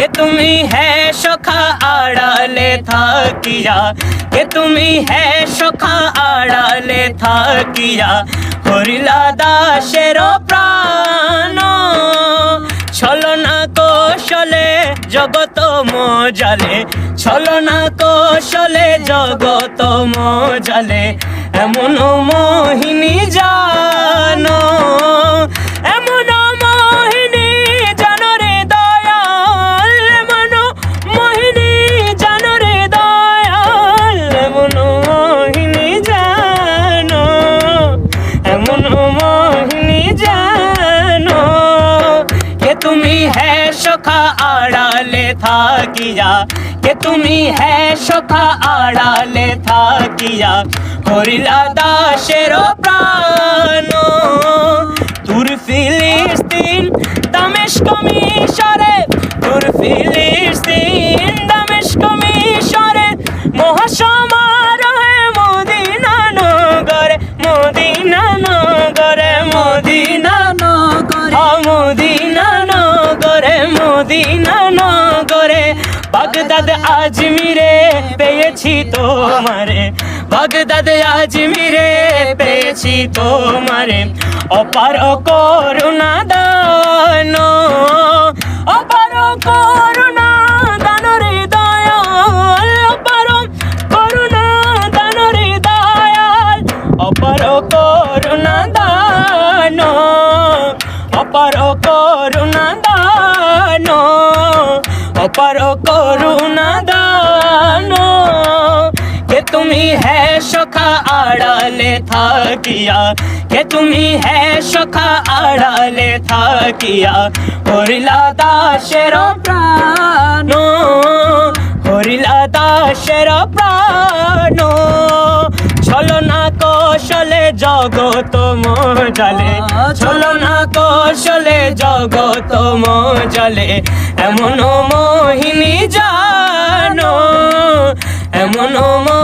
কে তুমি হ্যাঁ সখা আড়ালে থাকিয়া কে তুমি হ্যাঁ সখা আড়ালে থাকিয়া, হরিলা দাসের প্রাণ। ছলনা কৌশলে জগত মজালে, ছলনা কৌশলে জগত মজালে, এমন মোহিনী তুমি হ্যাঁ সখা আড়ালে থাকিয়া কে তুমি হ্যাঁ সখা আড়ালে থাকিয়া হরিলা দাসের প্রাণ। মদিনা নগরে, বাগদাদ আজমিরে পেয়েছি তোমারে। বাগদাদ আজমিরে পেয়েছি তোমারে। অপার করুণা দান, অপার করুণা দান রে অপার করুণা দান রে দয়াল, অপার করুণা দান, অপার অপার করুণা দান। কে তুমি হ্যাঁ সখা আড়ালে থাকিয়া, কে তুমি হ্যাঁ সখা আড়ালে থাকিয়া, হরিলা দাসের প্রাণ। হরিলা দাসের প্রাণ। ছলনা কৌশলে জগত মজালে ছলনা কৌশলে জগত মজালে। এমন মোহিনী জানো এমন জানো